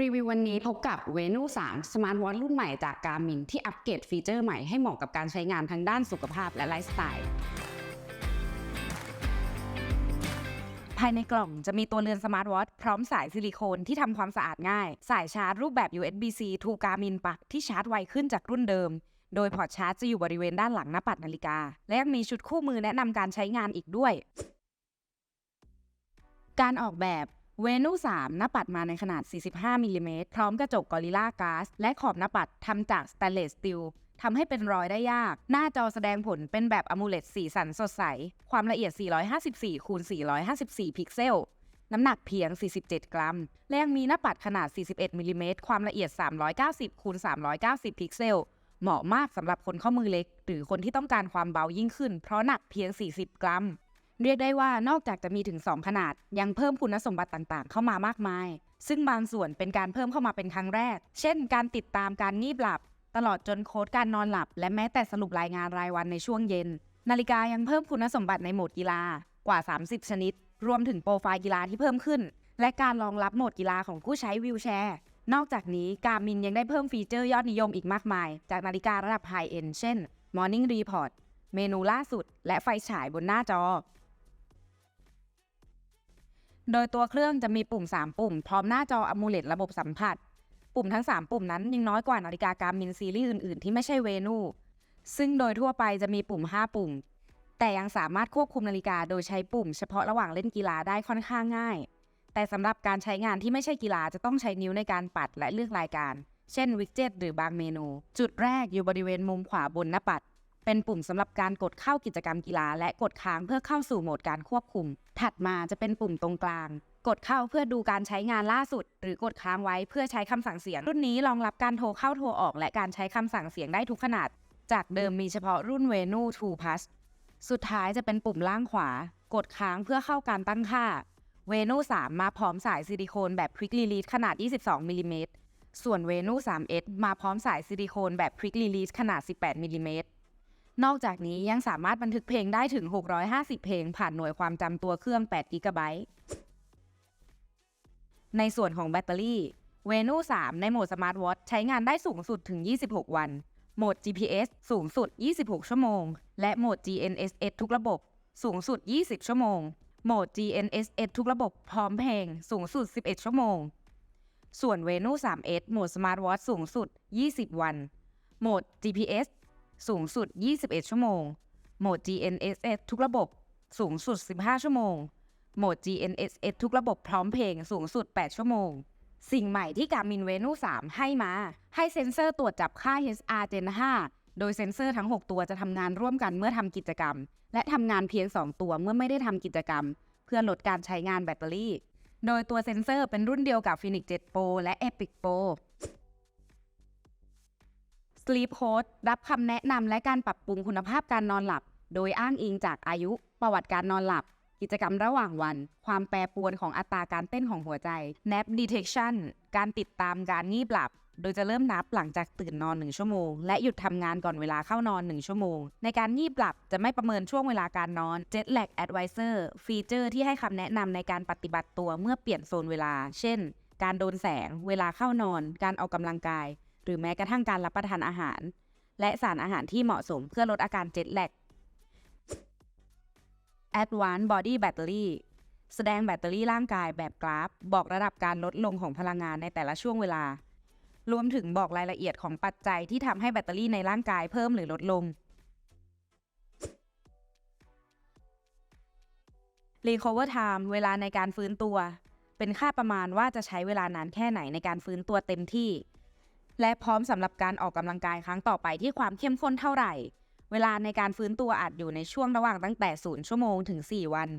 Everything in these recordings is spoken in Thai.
รีวิววันนี้พบกับ Venu 3 สมาร์ทวอทรุ่นใหม่จาก Garmin ที่อัปเกรดฟีเจอร์ใหม่ให้เหมาะกับการใช้งานทั้งด้านสุขภาพและไลฟ์สไตล์ภายในกล่องจะมีตัวเรือนสมาร์ทวอทพร้อมสายซิลิโคนที่ทำความสะอาดง่าย สายชาร์จรูปแบบ USB-C to Garmin ปักที่ชาร์จไวขึ้นจากรุ่นเดิม โดยพอร์ตชาร์จจะอยู่บริเวณด้านหลังหน้าปัดนาฬิกา และยังมีชุดคู่มือแนะนำการใช้งานอีกด้วย การออกแบบ เวนู3หน้าปัดมาในขนาด 45มิลลิเมตรพร้อมกระจกกอริลลากาสและขอบหน้าปัดทำจากสแตนเลสสตีลทำให้เป็นรอยได้ยาก หน้าจอแสดงผลเป็นแบบอะมูเลตสีสันสดใส ความละเอียด 454คูณ454 พิกเซล น้ำหนักเพียง 47 กรัม และยังมีหน้าปัดขนาด 41มิลลิเมตรความละเอียด 390คูณ390 พิกเซล เหมาะมากสำหรับคนข้อมือเล็ก หรือคนที่ต้องการความเบายิ่งขึ้น เพราะหนักเพียง 40 กรัม เรียกได้ว่านอกจากจะมีถึง 2 ขนาด ยังเพิ่มคุณสมบัติต่างๆ เข้ามามากมาย ซึ่งบางส่วนเป็นการเพิ่มเข้ามาเป็นครั้งแรก เช่น การติดตามการงีบหลับ ตลอดจนโค้ดการนอนหลับ และแม้แต่สรุปรายงานรายวันในช่วงเย็น นาฬิกายังเพิ่มคุณสมบัติในโหมดกีฬากว่า 30 ชนิด รวมถึงโปรไฟล์กีฬาที่เพิ่มขึ้น และการรองรับโหมดกีฬาของผู้ใช้วีลแชร์ นอกจากนี้การมินยังได้เพิ่มฟีเจอร์ยอดนิยมอีกมากมาย จากนาฬิการะดับไฮเอ็นเช่น Morning Report เมนูล่าสุด และไฟฉายบนหน้าจอ โดยตัวเครื่องจะมีปุ่ม 3 ปุ่ม พร้อมหน้าจอ AMOLED ระบบสัมผัส ปุ่มทั้ง 3 ปุ่มนั้นยังน้อยกว่านาฬิกาการมินซีรีส์อื่น ๆ ที่ไม่ใช่เวนูซึ่งโดยทั่วไปจะมีปุ่ม 5 ปุ่ม แต่ยังสามารถควบคุมนาฬิกาโดยใช้ปุ่ม เฉพาะระหว่างเล่นกีฬาได้ค่อนข้างง่าย แต่สำหรับการใช้งานที่ไม่ใช่กีฬาจะต้องใช้นิ้วในการปัดและเลือกรายการ เช่นวิกเจ็ตหรือบางเมนู จุดแรกอยู่บริเวณมุมขวาบนหน้าปัด เป็นปุ่มสำหรับการกดเข้ากิจกรรมกีฬา และกดค้างเพื่อเข้าสู่โหมดการควบคุม ถัดมาจะเป็นปุ่มตรงกลาง กดเข้าเพื่อดูการใช้งานล่าสุด หรือกดค้างไว้เพื่อใช้คำสั่งเสียง รุ่นนี้รองรับการโทรเข้าโทรออก และการใช้คำสั่งเสียงได้ทุกขนาด จากเดิมมีเฉพาะรุ่นเวนู2 Plus สุดท้ายจะเป็นปุ่มล่างขวา กดค้างเพื่อเข้าการตั้งค่าเวนู3มาพร้อมสายซิลิโคนแบบ Quick Release ขนาด 22มิลลิเมตรส่วนเวนู 3S มาพร้อมสายซิลิโคนแบบ Quick Release ขนาด 18มิลลิเมตร นอกจากนี้ยังสามารถบันทึกเพลงได้ถึง 650 เพลงผ่านหน่วยความจำตัวเครื่อง8 g b ในส่วนของแบตเตอรี่เวนู3ในโหมดสมาร์ทวอทใช้งานได้สูงสุดถึง 26 วัน โหมด GPS สูงสุด 26 ชั่วโมง และโหมด GNSS ทุกระบบ สูงสุด 20 ชั่วโมง โหมด GNSS ทุกระบบพร้อมเพลง สูงสุด 11 ชั่วโมง ส่วนเวนู 3S โหมดสมาร์ทวอทสูงสุด 20 วัน โหมด GPS สูงสุด 21 ชั่วโมง โหมด GNSS ทุกระบบ สูงสุด 15 ชั่วโมง โหมด GNSS ทุกระบบพร้อมเพลงสูงสุด 8 ชั่วโมง สิ่งใหม่ที่ Garmin Venu 3ให้มา ให้เซ็นเซอร์ตรวจจับค่า HR Gen 5 โดยเซ็นเซอร์ทั้ง 6 ตัวจะทำงานร่วมกันเมื่อทำกิจกรรม และทำงานเพียง 2 ตัวเมื่อไม่ได้ทำกิจกรรม เพื่อลดการใช้งานแบตเตอรี่ โดยตัวเซ็นเซอร์เป็นรุ่นเดียวกับ Phoenix 7 Pro และ Epic Pro Sleep Coach รับคำแนะนำและการปรับปรุงคุณภาพการนอนหลับ โดยอ้างอิงจากอายุ ประวัติการนอนหลับ กิจกรรมระหว่างวัน ความแปรปรวนของอัตราการเต้นของหัวใจ nap detection การติดตามการงีบหลับ โดยจะเริ่มนับหลังจากตื่นนอน 1 ชั่วโมง และหยุดทำงานก่อนเวลาเข้านอน 1 ชั่วโมง ในการงีบหลับจะไม่ประเมินช่วงเวลาการนอน Jet Lag Advisor ฟีเจอร์ที่ให้คำแนะนำในการปฏิบัติตัวเมื่อเปลี่ยนโซนเวลา เช่น การโดนแสง เวลาเข้านอน การออกกำลังกาย หรือแม้กระทั่งการรับประทานอาหาร และสารอาหารที่เหมาะสมเพื่อลดอาการเจ็ตแลก Advanced Body Battery แสดงแบตเตอรี่ร่างกายแบบกราฟ บอกระดับการลดลงของพลังงานในแต่ละช่วงเวลา รวมถึงบอกรายละเอียดของปัจจัยที่ทำให้แบตเตอรี่ในร่างกายเพิ่มหรือลดลง Recover Time เวลาในการฟื้นตัว เป็นค่าประมาณว่าจะใช้เวลานานแค่ไหนในการฟื้นตัวเต็มที่ และพร้อมสำหรับการออกกำลังกายครั้งต่อไปที่ความเข้มข้นเท่าไหร่ เวลาในการฟื้นตัวอาจอยู่ในช่วงระหว่างตั้งแต่ 0 ชั่วโมงถึง 4 วัน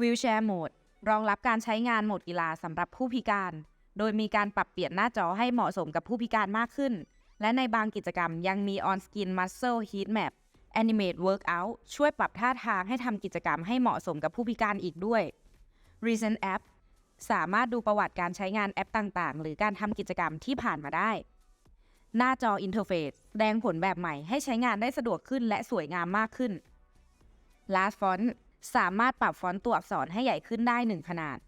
Wheelchair Mode รองรับการใช้งานโหมดกีฬาสำหรับผู้พิการ โดยมีการปรับเปลี่ยนหน้าจอให้เหมาะสมกับผู้พิการมากขึ้น และในบางกิจกรรมยังมี On Skin Muscle Heat Map Animate Workout ช่วยปรับท่าทางให้ทำกิจกรรมให้เหมาะสมกับผู้พิการอีกด้วย Recent App สามารถดูประวัติการใช้งานแอปต่างๆ หรือการทำกิจกรรมที่ผ่านมาได้ หน้าจออินเทอร์เฟซแสดงผลแบบใหม่ให้ใช้งานได้สะดวกขึ้นและสวยงามมากขึ้น Last Font สามารถปรับฟอนต์ตัวอักษรให้ใหญ่ขึ้นได้ 1 ขนาด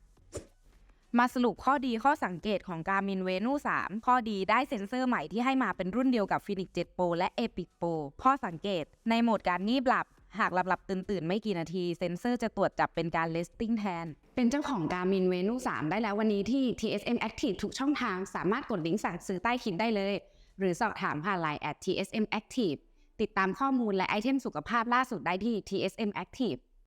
มาสรุปข้อดีข้อสังเกตของ Garmin Venu 3 ข้อดีได้เซ็นเซอร์ใหม่ที่ให้มาเป็นรุ่นเดียวกับ Phoenix 7 Pro และ Epic Pro ข้อสังเกต ในโหมดการงีบหลับ หากหลับหลับตื่นตื่นๆ ไม่กี่นาทีเซ็นเซอร์จะตรวจจับเป็นการ listing แทน เป็นเจ้าของ Garmin Venu 3 ได้แล้ววันนี้ที่ TSM Active ทุกช่องทางสามารถกดลิงก์สั่งซื้อใต้คลิปได้เลย หรือสอบถามผ่าน Line at TSM Active ติดตามข้อมูลและไอเทมสุขภาพล่าสุดได้ที่ TSM Active